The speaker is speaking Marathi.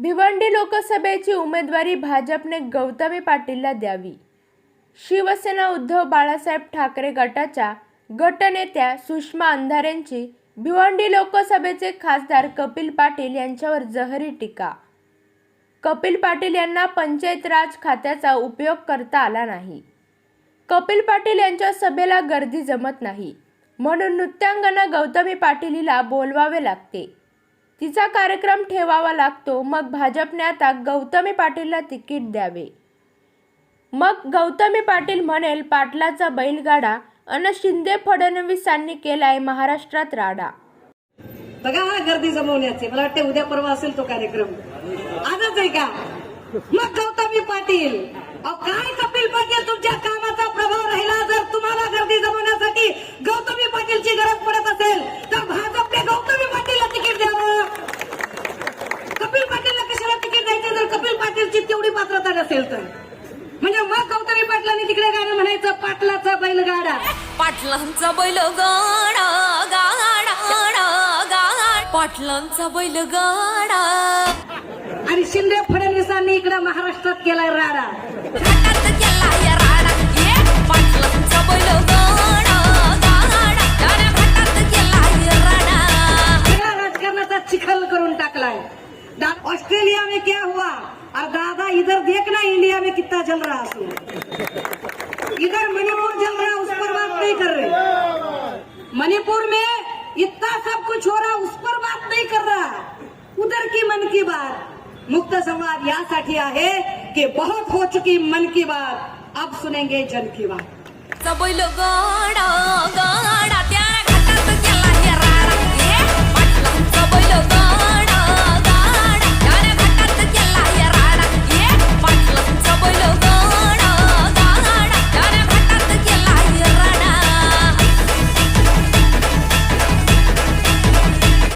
भिवंडी लोकसभेची उमेदवारी भाजपने गौतमी पाटीलला द्यावी. शिवसेना उद्धव बाळासाहेब ठाकरे गटाच्या गटनेत्या सुषमा अंधारेंची भिवंडी लोकसभेचे खासदार कपिल पाटील यांच्यावर जहरी टीका. कपिल पाटील यांना पंचायत राज खात्याचा उपयोग करता आला नाही. कपिल पाटील यांच्या सभेला गर्दी जमत नाही. म्हणून नृत्यांगना गौतमी पाटील हिला बोलवावे लागते. तिचा कार्यक्रम ठेवावा लागतो. मग भाजपने आता गौतमी पाटीलला तिकीट द्यावे. मग गौतमी पाटील म्हणेल पाटलाचा बैलगाडा अन शिंदे फडणवीसांनी केलाय महाराष्ट्रात राडा. बघा हा गर्दी जमवण्याचे. मला वाटते उद्या परवा असेल तो कार्यक्रम. आजच आहे का? मग गौतमी पाटील. अहो, काय कपिल पाटील तुमच्या कामाचा प्रभाव राहिला जर तुम्हाला गर्दी जमवण्यासाठी गौतमी पाटीलची गरज पडत असेल तर भाजपने गौतमी पाटीलला तिकीट द्यावं कपिल पाटीलला कशाला तिकीट द्यायचं जर कपिल पाटीलची तेवढी नसेल तर. म्हणजे मग गौतमी पाटलांनी तिकडे गाणं म्हणायचं पाटलाचा बैलगाडा. पाटलांचा बैल गाडा गाडा गाडा. पाटलांचा बैल गाडा आणि शिंदे फडणवीसांनी इकडे महाराष्ट्रात केलाय राडा. राजकारणाचा चिखल करून टाकलाय. ऑस्ट्रेलिया में क्या हुआ? इधर देखना इंडिया में कितना जल रहा है इधर मणिपुर जल रहा उस पर बात नहीं कर रहे। मणिपुर में इतना सब कुछ हो रहा उस पर बात नहीं कर रहा उधर की मन की बात। मुक्त संवाद यासाठी आहे की बहुत हो चुकी मन की बात। अब सुनेंगे जन की बात। गाडा गाडा